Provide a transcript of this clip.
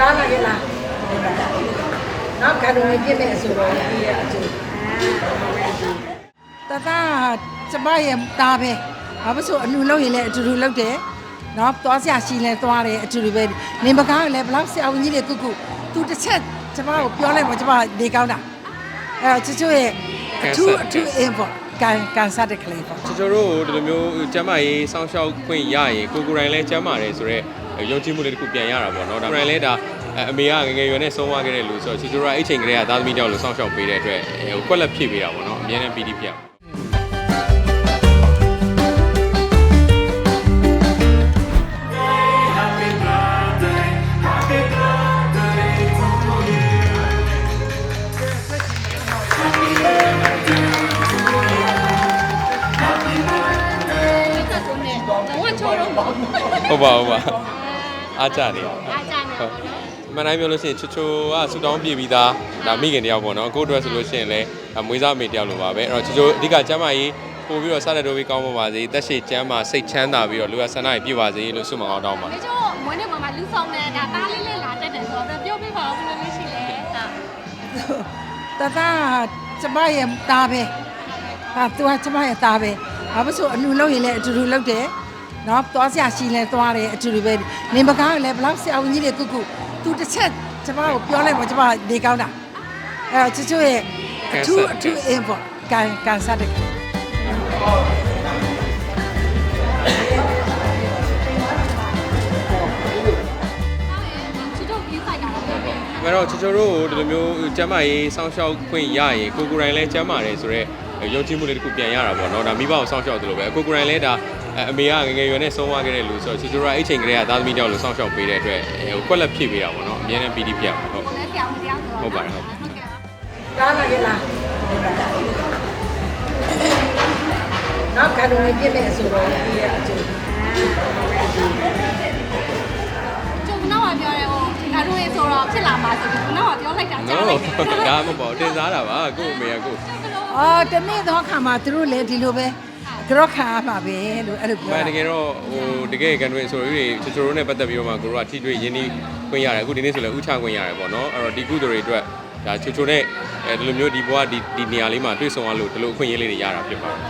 ကားလာခဲ့လားနောက်ခါတော့ပြည့်မဲ့အဆိုတော့ဒီရဲ့အကျိုးတတစပရဲ့တာပဲဘာလို့ဆိုအလူလုံးရင်လည်းအတူတူလောက်တယ်နော်သွားစရာရှိလဲသွားတယ်အတူတူပဲနေမကားလည်းဘလောက်ဆရာဝန်ကြီးတွေကုကုသူတစ်ချက်ကျမကိုပြောလိုက်ပါကျမနေကောင်းတာအဲချွချွရဲ့အထူးအထူးအင်ပေါ့ကန်ကန်စားတဲ့ကလေးပေါ့ကျွန်တော်တို့ဒီလိုမျိုးကျမ်းမာရေးစောင့်ရှောက်ခွင့်ရရင်ကိုကိုယ်တိုင်လည်းကျမ်းမာတယ်ဆိုတော့ ယုံကြည်မှုလေးတစ်ခုပြန်ရတာပေါ့နော်ဒါကိုယ်တိုင်လည်းဒါအမေကငယ်ငယ်ရွယ်နဲ့ဆုံးသွားခဲ့တဲ့လူဆိုတော့ကျွန်တော်တို့ကအဲ့ချိန်ကလေးကသားသမီးတောက်လို့စောင့်ရှောက်ပေးတဲ့အတွက်ဟိုကွက်လက်ဖြစ်ပေးတာပေါ့နော်အများနဲ့ပီတိဖြစ်အောင်ဟုတ်ပါဟုတ်ပါ အားကြနေအားကြနေဟုတ်မန်တိုင်းပြောလို့ရှိရင်ချိုချိုကဆူတောင်းပြပြီးသားဒါမိခင်တယောက်ပေါ့နော်ကိုယ့်အတွက်ဆိုလို့ရှိရင်လည်းမွေးစားမေတယောက်လိုပါပဲအဲ့တော့ချိုချိုအဓိကကျမ်းမာရေးပို့ပြီးတော့စတဲ့တိုးပြီးကောင်းပါပါစေတက်ရှိကျမ်းမာစိတ်ချမ်းသာပြီးတော့လူကဆန္ဒကြီးပြည့်ပါစေလို့ဆုမအောင်တောင်းပါဒီကျိုးမွေးနေ့မှာမှာလူဆောင်နေတာဒါလေးလေးလာတက်တယ်ဆိုတော့ပြောပြပါဦးဘယ်လိုလေးရှိလဲဟာတတစပရဲ့တာပဲဟာသူကစပရဲ့တာပဲဘာလို့ဆိုအလူလုံးရင်လည်းအတူတူလောက်တယ် နော်သွားစရာရှိလဲသွားတယ်အတူတူပဲနေမကားလည်းဘလောက်ဆရာဝန်ကြီးတွေကုကုသူတစ်ချက်ကျမကိုပြောလိုက်ပါကျမနေကောင်းတာအဲချွချွရဲ့အထူးအထူးအင်ပေါ့ကန်ကန်စားတဲ့ကလေးချီတို့ပြီးဆိုင်တာတော့ပြောပြအဲ့တော့ချိုချိုတို့ဒီလိုမျိုးကျမ်းမာရေးစောင့်ရှောက်ခွင့်ရရင်ကိုကိုယ်တိုင်လည်းကျမ်းမာတယ်ဆိုတော့ ယုံကြည်မှုလေးတစ်ခုပြန်ရတာပေါ့နော်ဒါမိဘကိုစောင့်ရှောက်သလိုပဲကိုကိုယ်တိုင်လည်းဒါအမေကငယ်ငယ်ရွယ်နဲ့ဆုံးသွားခဲ့တဲ့လူဆိုတော့ချိုချိုတို့ကအဲ့ချိန်ကလေးကသားသမီးတောက်လို့စောင့်ရှောက်ပေးတဲ့အတွက်ဟိုကွက်လက်ဖြစ်ပေးတာပေါ့နော်အများနဲ့ပီတိဖြစ်အောင်ဟုတ်ကိုလည်းကြောင်ကြောင်ဆိုတော့ဟုတ်ပါတယ်ဟုတ်ဟုတ်ကဲ့ကားလာခဲ့လားနောက်ခါတော့ပြည့်မဲ့အဆိုတော့ဒီရဲ့အကျိုးကျုပ်ကတော့ပြောတယ်ဟိုငါတို့ရေဆိုတော့ဖြစ်လာမှာဆိုပြီးကတော့ပြောလိုက်တာကြားနော်လိုက်တယ်ဒါမပေါ့တင်စားတာပါကို့အမေကကို့ အော်တနေ့တော့ခါမှာသူတို့လည်းဒီလိုပဲကြောက်ခါပါပဲလို့အဲ့လိုမပြောတကယ်တော့ဟိုတကယ်ကန်တွေဆိုရင်ချိုချိုတို့နဲ့ပတ်သက်ပြီးတော့မှကိုတို့ကထိတွေ့ရင်းနှီးခွင့်ရတယ်အခုဒီနေ့ဆိုလည်းဥချခွင့်ရတယ်ပေါ့နော်အဲ့တော့ဒီကုသိုလ်တွေအတွက်ဒါချိုချိုနဲ့အဲဒီလိုမျိုးဒီဘဝဒီဒီနေရာလေးမှာတွေ့ဆုံရလို့ဒီလိုအခွင့်အရေးလေးတွေရတာဖြစ်ပါတယ်